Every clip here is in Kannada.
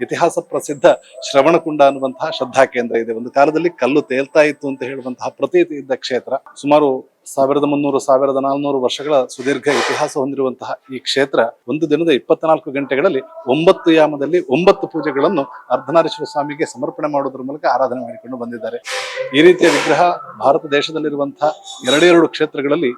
ಇತಿಹಾಸ ಪ್ರಸಿದ್ಧ ಶ್ರವಣಕುಂಡ ಅನ್ನುವಂತಹ ಶ್ರದ್ಧಾ ಕೇಂದ್ರ ಇದೆ. ಒಂದು ಕಾಲದಲ್ಲಿ ಕಲ್ಲು ತೇಲ್ತಾ ಇತ್ತು ಅಂತ ಹೇಳುವಂತಹ ಪ್ರತೀತಿ ಇದ್ದ ಕ್ಷೇತ್ರ. ಸುಮಾರು ಸಾವಿರದ ಮುನ್ನೂರು, ಸಾವಿರದ ನಾಲ್ನೂರು ವರ್ಷಗಳ ಸುದೀರ್ಘ ಇತಿಹಾಸ ಹೊಂದಿರುವಂತಹ ಈ ಕ್ಷೇತ್ರ ಒಂದು ದಿನದ ಇಪ್ಪತ್ನಾಲ್ಕು ಗಂಟೆಗಳಲ್ಲಿ ಒಂಬತ್ತು ಯಾಮದಲ್ಲಿ ಒಂಬತ್ತು ಪೂಜೆಗಳನ್ನು ಅರ್ಧನಾರೇಶ್ವರ ಸ್ವಾಮಿಗೆ ಸಮರ್ಪಣೆ ಮಾಡುವುದರ ಮೂಲಕ ಆರಾಧನೆ ಮಾಡಿಕೊಂಡು ಬಂದಿದ್ದಾರೆ. ಈ ರೀತಿಯ ವಿಗ್ರಹ ಭಾರತ ದೇಶದಲ್ಲಿರುವಂತಹ ಎರಡೆರಡು ಕ್ಷೇತ್ರಗಳಲ್ಲಿ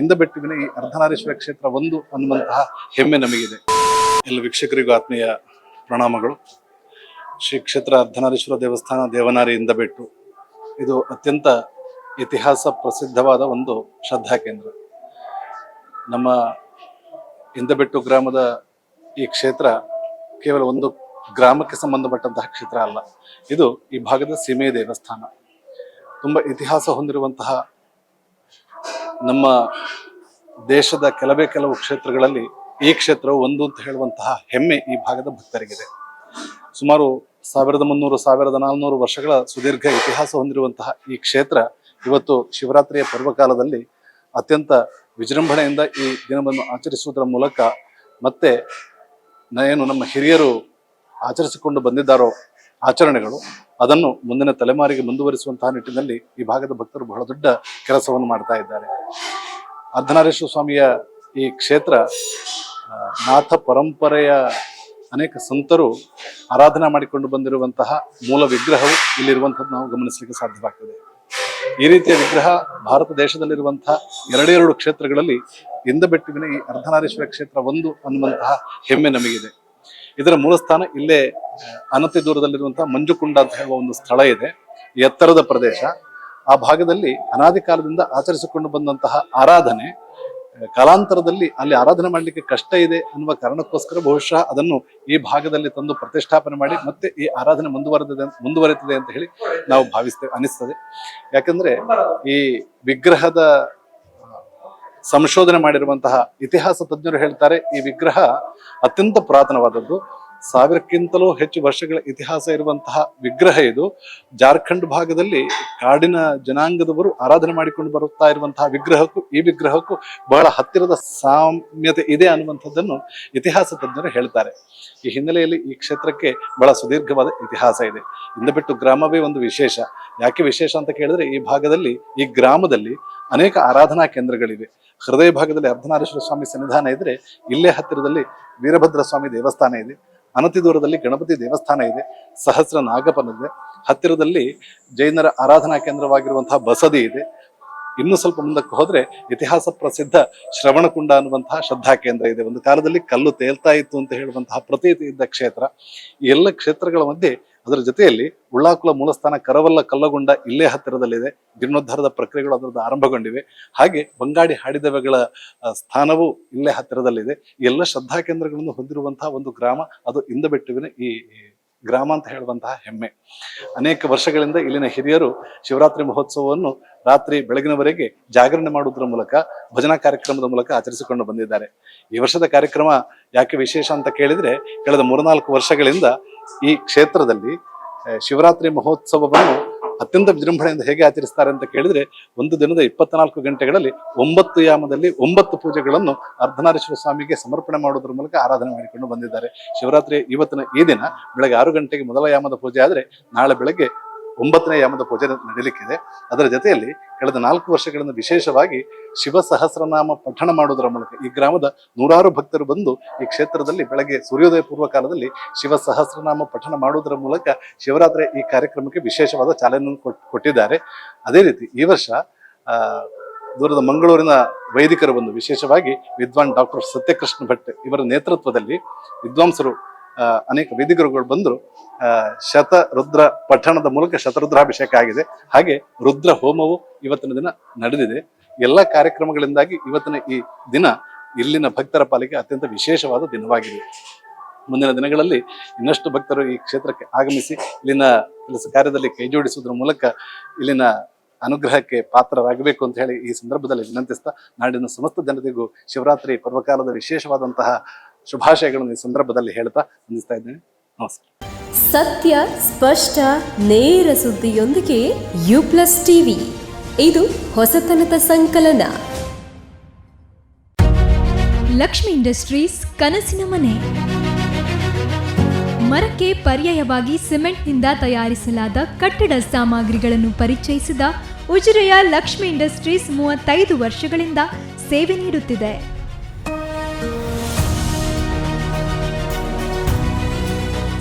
ಇಂದಬೆಟ್ಟುವಿನ ಈ ಅರ್ಧನಾರೇಶ್ವರ ಕ್ಷೇತ್ರ ಒಂದು ಅನ್ನುವಂತಹ ಹೆಮ್ಮೆ ನಮಗಿದೆ. ಎಲ್ಲ ವೀಕ್ಷಕರಿಗೂ ಆತ್ಮೀಯ ಪ್ರಣಾಮಗಳು. ಶ್ರೀ ಕ್ಷೇತ್ರ ಅರ್ಧನಾರೀಶ್ವರ ದೇವಸ್ಥಾನ ದೇವನಾರಿಯಿಂದ ಬಿಟ್ಟು ಇದು ಅತ್ಯಂತ ಇತಿಹಾಸ ಪ್ರಸಿದ್ಧವಾದ ಒಂದು ಶ್ರದ್ಧಾ ಕೇಂದ್ರ. ನಮ್ಮ ಇಂದಬೆಟ್ಟು ಗ್ರಾಮದ ಈ ಕ್ಷೇತ್ರ ಕೇವಲ ಒಂದು ಗ್ರಾಮಕ್ಕೆ ಸಂಬಂಧಪಟ್ಟಂತಹ ಕ್ಷೇತ್ರ ಅಲ್ಲ. ಇದು ಈ ಭಾಗದ ಸೀಮೆ ದೇವಸ್ಥಾನ. ತುಂಬ ಇತಿಹಾಸ ಹೊಂದಿರುವಂತಹ ನಮ್ಮ ದೇಶದ ಕೆಲವೇ ಕೆಲವು ಕ್ಷೇತ್ರಗಳಲ್ಲಿ ಈ ಕ್ಷೇತ್ರವು ಒಂದು ಅಂತ ಹೇಳುವಂತಹ ಹೆಮ್ಮೆ ಈ ಭಾಗದ ಭಕ್ತರಿಗಿದೆ. ಸುಮಾರು ಸಾವಿರದ ಮುನ್ನೂರು, ಸಾವಿರದ ನಾಲ್ನೂರು ವರ್ಷಗಳ ಸುದೀರ್ಘ ಇತಿಹಾಸ ಹೊಂದಿರುವಂತಹ ಈ ಕ್ಷೇತ್ರ ಇವತ್ತು ಶಿವರಾತ್ರಿಯ ಪರ್ವಕಾಲದಲ್ಲಿ ಅತ್ಯಂತ ವಿಜೃಂಭಣೆಯಿಂದ ಈ ದಿನವನ್ನು ಆಚರಿಸುವುದರ ಮೂಲಕ ಮತ್ತೆ ಏನು ನಮ್ಮ ಹಿರಿಯರು ಆಚರಿಸಿಕೊಂಡು ಬಂದಿದ್ದಾರೋ ಆಚರಣೆಗಳು, ಅದನ್ನು ಮುಂದಿನ ತಲೆಮಾರಿಗೆ ಮುಂದುವರಿಸುವಂತಹ ನಿಟ್ಟಿನಲ್ಲಿ ಈ ಭಾಗದ ಭಕ್ತರು ಬಹಳ ದೊಡ್ಡ ಕೆಲಸವನ್ನು ಮಾಡ್ತಾ ಇದ್ದಾರೆ. ಅರ್ಧನಾರೇಶ್ವರ ಸ್ವಾಮಿಯ ಈ ಕ್ಷೇತ್ರ ನಾಥ ಪರಂಪರೆಯ ಅನೇಕ ಸಂತರು ಆರಾಧನಾ ಮಾಡಿಕೊಂಡು ಬಂದಿರುವಂತಹ ಮೂಲ ವಿಗ್ರಹವು ಇಲ್ಲಿರುವಂಥದ್ದು ನಾವು ಗಮನಿಸಲಿಕ್ಕೆ ಸಾಧ್ಯವಾಗ್ತದೆ. ಈ ರೀತಿಯ ವಿಗ್ರಹ ಭಾರತ ದೇಶದಲ್ಲಿರುವಂತಹ ಎರಡೆರಡು ಕ್ಷೇತ್ರಗಳಲ್ಲಿ ಇಂದಬೆಟ್ಟುವಿನ ಈ ಅರ್ಧನಾರೀಶ್ವರ ಕ್ಷೇತ್ರ ಒಂದು ಅನ್ನುವಂತಹ ಹೆಮ್ಮೆ ನಮಗಿದೆ. ಇದರ ಮೂಲ ಸ್ಥಾನ ಇಲ್ಲೇ ಅನತಿ ದೂರದಲ್ಲಿರುವಂತಹ ಮಂಜುಕುಂಡ ಅಂತ ಹೇಳುವ ಒಂದು ಸ್ಥಳ ಇದೆ. ಎತ್ತರದ ಪ್ರದೇಶ. ಆ ಭಾಗದಲ್ಲಿ ಅನಾದಿ ಕಾಲದಿಂದ ಆಚರಿಸಿಕೊಂಡು ಬಂದಂತಹ ಆರಾಧನೆ ಕಾಲಾಂತರದಲ್ಲಿ ಅಲ್ಲಿ ಆರಾಧನೆ ಮಾಡಲಿಕ್ಕೆ ಕಷ್ಟ ಇದೆ ಅನ್ನುವ ಕಾರಣಕ್ಕೋಸ್ಕರ ಬಹುಶಃ ಅದನ್ನು ಈ ಭಾಗದಲ್ಲಿ ತಂದು ಪ್ರತಿಷ್ಠಾಪನೆ ಮಾಡಿ ಮತ್ತೆ ಈ ಆರಾಧನೆ ಮುಂದುವರೆದಿದೆ ಮುಂದುವರೆದಿದೆ ಅಂತ ಹೇಳಿ ನಾವು ಭಾವಿಸ್ತೇವೆ, ಅನಿಸ್ತದೆ. ಯಾಕಂದ್ರೆ ಈ ವಿಗ್ರಹದ ಸಂಶೋಧನೆ ಮಾಡಿರುವಂತಹ ಇತಿಹಾಸ ತಜ್ಞರು ಹೇಳ್ತಾರೆ, ಈ ವಿಗ್ರಹ ಅತ್ಯಂತ ಪುರಾತನವಾದದ್ದು. ಸಾವಿರಕ್ಕಿಂತಲೂ ಹೆಚ್ಚು ವರ್ಷಗಳ ಇತಿಹಾಸ ಇರುವಂತಹ ವಿಗ್ರಹ ಇದು. ಜಾರ್ಖಂಡ್ ಭಾಗದಲ್ಲಿ ಕಾಡಿನ ಜನಾಂಗದವರು ಆರಾಧನೆ ಮಾಡಿಕೊಂಡು ಬರುತ್ತಾ ಇರುವಂತಹ ವಿಗ್ರಹಕ್ಕೂ ಈ ವಿಗ್ರಹಕ್ಕೂ ಬಹಳ ಹತ್ತಿರದ ಸಾಮ್ಯತೆ ಇದೆ ಅನ್ನುವಂಥದ್ದನ್ನು ಇತಿಹಾಸ ತಜ್ಞರು ಹೇಳ್ತಾರೆ. ಈ ಹಿನ್ನೆಲೆಯಲ್ಲಿ ಈ ಕ್ಷೇತ್ರಕ್ಕೆ ಬಹಳ ಸುದೀರ್ಘವಾದ ಇತಿಹಾಸ ಇದೆ. ಇಂದಬೆಟ್ಟು ಗ್ರಾಮವೇ ಒಂದು ವಿಶೇಷ. ಯಾಕೆ ವಿಶೇಷ ಅಂತ ಕೇಳಿದ್ರೆ ಈ ಭಾಗದಲ್ಲಿ, ಈ ಗ್ರಾಮದಲ್ಲಿ ಅನೇಕ ಆರಾಧನಾ ಕೇಂದ್ರಗಳಿವೆ. ಹೃದಯ ಭಾಗದಲ್ಲಿ ಅರ್ಧನಾರೇಶ್ವರ ಸ್ವಾಮಿ ಸನ್ನಿಧಾನ ಇದ್ರೆ ಇಲ್ಲೇ ಹತ್ತಿರದಲ್ಲಿ ವೀರಭದ್ರ ಸ್ವಾಮಿ ದೇವಸ್ಥಾನ ಇದೆ. ಅನತಿ ದೂರದಲ್ಲಿ ಗಣಪತಿ ದೇವಸ್ಥಾನ ಇದೆ ಸಹಸ್ರ ನಾಗಪನ ಇದೆ ಹತ್ತಿರದಲ್ಲಿ ಜೈನರ ಆರಾಧನಾ ಕೇಂದ್ರವಾಗಿರುವಂತಹ ಬಸದಿ ಇದೆ. ಇನ್ನು ಸ್ವಲ್ಪ ಮುಂದಕ್ಕೆ ಹೋದ್ರೆ ಇತಿಹಾಸ ಪ್ರಸಿದ್ಧ ಶ್ರವಣಕುಂಡ ಅನ್ನುವಂತಹ ಶ್ರದ್ಧಾ ಕೇಂದ್ರ ಇದೆ. ಒಂದು ಕಾಲದಲ್ಲಿ ಕಲ್ಲು ತೇಲ್ತಾ ಇತ್ತು ಅಂತ ಹೇಳುವಂತಹ ಪ್ರತೀತಿ ಇದ್ದ ಕ್ಷೇತ್ರ. ಈ ಎಲ್ಲ ಕ್ಷೇತ್ರಗಳ ಮಧ್ಯೆ ಅದರ ಜೊತೆಯಲ್ಲಿ ಉಳ್ಳಾಕುಲ ಮೂಲಸ್ಥಾನ ಕರವಲ್ಲ ಕಲ್ಲಗೊಂಡ ಇಲ್ಲೇ ಹತ್ತಿರದಲ್ಲಿದೆ. ಜೀರ್ಣೋದ್ಧಾರದ ಪ್ರಕ್ರಿಯೆಗಳು ಅದರದ್ದು ಆರಂಭಗೊಂಡಿವೆ. ಹಾಗೆ ಬಂಗಾಡಿ ಹಾಡಿದವೆಗಳ ಸ್ಥಾನವು ಇಲ್ಲೇ ಹತ್ತಿರದಲ್ಲಿದೆ. ಎಲ್ಲ ಶ್ರದ್ಧಾ ಕೇಂದ್ರಗಳನ್ನು ಹೊಂದಿರುವಂತಹ ಒಂದು ಗ್ರಾಮ ಅದು ಇಂದ ಬೆಟ್ಟುವಿನ ಈ ಗ್ರಾಮ ಅಂತ ಹೇಳುವಂತಹ ಹೆಮ್ಮೆ. ಅನೇಕ ವರ್ಷಗಳಿಂದ ಇಲ್ಲಿನ ಹಿರಿಯರು ಶಿವರಾತ್ರಿ ಮಹೋತ್ಸವವನ್ನು ರಾತ್ರಿ ಬೆಳಗಿನವರೆಗೆ ಜಾಗರಣೆ ಮಾಡುವುದರ ಮೂಲಕ, ಭಜನಾ ಕಾರ್ಯಕ್ರಮದ ಮೂಲಕ ಆಚರಿಸಿಕೊಂಡು ಬಂದಿದ್ದಾರೆ. ಈ ವರ್ಷದ ಕಾರ್ಯಕ್ರಮ ಯಾಕೆ ವಿಶೇಷ ಅಂತ ಕೇಳಿದ್ರೆ, ಕಳೆದ ಮೂರ್ನಾಲ್ಕು ವರ್ಷಗಳಿಂದ ಈ ಕ್ಷೇತ್ರದಲ್ಲಿ ಶಿವರಾತ್ರಿ ಮಹೋತ್ಸವವನ್ನು ಅತ್ಯಂತ ವಿಜೃಂಭಣೆಯಿಂದ ಹೇಗೆ ಆಚರಿಸ್ತಾರೆ ಅಂತ ಕೇಳಿದ್ರೆ ಒಂದು ದಿನದ ಇಪ್ಪತ್ನಾಲ್ಕು ಗಂಟೆಗಳಲ್ಲಿ ಒಂಬತ್ತು ಯಾಮದಲ್ಲಿ ಒಂಬತ್ತು ಪೂಜೆಗಳನ್ನು ಅರ್ಧನಾರೇಶ್ವರ ಸ್ವಾಮಿಗೆ ಸಮರ್ಪಣೆ ಮಾಡುವುದರ ಮೂಲಕ ಆರಾಧನೆ ಮಾಡಿಕೊಂಡು ಬಂದಿದ್ದಾರೆ. ಶಿವರಾತ್ರಿ ಇವತ್ತಿನ ಈ ದಿನ ಬೆಳಗ್ಗೆ ಆರು ಗಂಟೆಗೆ ಮೊದಲ ಯಾಮದ ಪೂಜೆ ಆದರೆ ನಾಳೆ ಬೆಳಗ್ಗೆ ಒಂಬತ್ತನೇ ಯಾಮದ ಪೂಜೆ ನಡೀಲಿಕ್ಕಿದೆ. ಅದರ ಜೊತೆಯಲ್ಲಿ ಕಳೆದ ನಾಲ್ಕು ವರ್ಷಗಳಿಂದ ವಿಶೇಷವಾಗಿ ಶಿವ ಸಹಸ್ರನಾಮ ಪಠಣ ಮಾಡುವುದರ ಮೂಲಕ ಈ ಗ್ರಾಮದ ನೂರಾರು ಭಕ್ತರು ಬಂದು ಈ ಕ್ಷೇತ್ರದಲ್ಲಿ ಬೆಳಗ್ಗೆ ಸೂರ್ಯೋದಯ ಪೂರ್ವ ಕಾಲದಲ್ಲಿ ಶಿವ ಸಹಸ್ರನಾಮ ಪಠಣ ಮಾಡುವುದರ ಮೂಲಕ ಶಿವರಾತ್ರಿ ಈ ಕಾರ್ಯಕ್ರಮಕ್ಕೆ ವಿಶೇಷವಾದ ಚಾಲನೆಯನ್ನು ಕೊಟ್- ಕೊಟ್ಟಿದ್ದಾರೆ. ಅದೇ ರೀತಿ ಈ ವರ್ಷ ದೂರದ ಮಂಗಳೂರಿನ ವೈದಿಕರು ಬಂದು ವಿಶೇಷವಾಗಿ ವಿದ್ವಾನ್ ಡಾಕ್ಟರ್ ಸತ್ಯಕೃಷ್ಣ ಭಟ್ ಇವರ ನೇತೃತ್ವದಲ್ಲಿ ವಿದ್ವಾಂಸರು ಅನೇಕ ವೇದಿಕರುಗಳು ಬಂದರು. ಆ, ಶತ ರುದ್ರ ಪಠಣದ ಮೂಲಕ ಶತರುದ್ರಾಭಿಷೇಕ ಆಗಿದೆ. ಹಾಗೆ ರುದ್ರ ಹೋಮವು ಇವತ್ತಿನ ದಿನ ನಡೆದಿದೆ. ಎಲ್ಲ ಕಾರ್ಯಕ್ರಮಗಳಿಂದಾಗಿ ಇವತ್ತಿನ ಈ ದಿನ ಇಲ್ಲಿನ ಭಕ್ತರ ಪಾಲಿಗೆ ಅತ್ಯಂತ ವಿಶೇಷವಾದ ದಿನವಾಗಿದೆ. ಮುಂದಿನ ದಿನಗಳಲ್ಲಿ ಇನ್ನಷ್ಟು ಭಕ್ತರು ಈ ಕ್ಷೇತ್ರಕ್ಕೆ ಆಗಮಿಸಿ ಇಲ್ಲಿನ ಕೆಲಸ ಕಾರ್ಯದಲ್ಲಿ ಕೈಜೋಡಿಸುವುದರ ಮೂಲಕ ಇಲ್ಲಿನ ಅನುಗ್ರಹಕ್ಕೆ ಪಾತ್ರರಾಗಬೇಕು ಅಂತ ಹೇಳಿ ಈ ಸಂದರ್ಭದಲ್ಲಿ ವಿನಂತಿಸ್ತಾ ನಾಡಿನ ಸಮಸ್ತ ಜನತೆಗೂ ಶಿವರಾತ್ರಿ ಪರ್ವಕಾಲದ ವಿಶೇಷವಾದಂತಹ ಶುಭಾಶಯಗಳನ್ನು ಈ ಸಂದರ್ಭದಲ್ಲಿ ಹೇಳ್ತಾ ವಂದಿಸ್ತಾ ಇದ್ದೇನೆ. ನಮಸ್ಕಾರ. ಸತ್ಯ, ಸ್ಪಷ್ಟ, ನೇರ ಸುದ್ದಿಯೊಂದಿಗೆ ಯು ಪ್ಲಸ್ ಟಿವಿ. ಇದು ಹೊಸತನದ ಸಂಕಲನ. ಲಕ್ಷ್ಮಿ ಇಂಡಸ್ಟ್ರೀಸ್ ಕನಸಿನ ಮನೆ. ಮರಕ್ಕೆ ಪರ್ಯಾಯವಾಗಿ ಸಿಮೆಂಟ್ನಿಂದ ತಯಾರಿಸಲಾದ ಕಟ್ಟಡ ಸಾಮಗ್ರಿಗಳನ್ನು ಪರಿಚಯಿಸಿದ ಉಜಿರೆಯ ಲಕ್ಷ್ಮಿ ಇಂಡಸ್ಟ್ರೀಸ್ ಮೂವತ್ತೈದು ವರ್ಷಗಳಿಂದ ಸೇವೆ ನೀಡುತ್ತಿದೆ.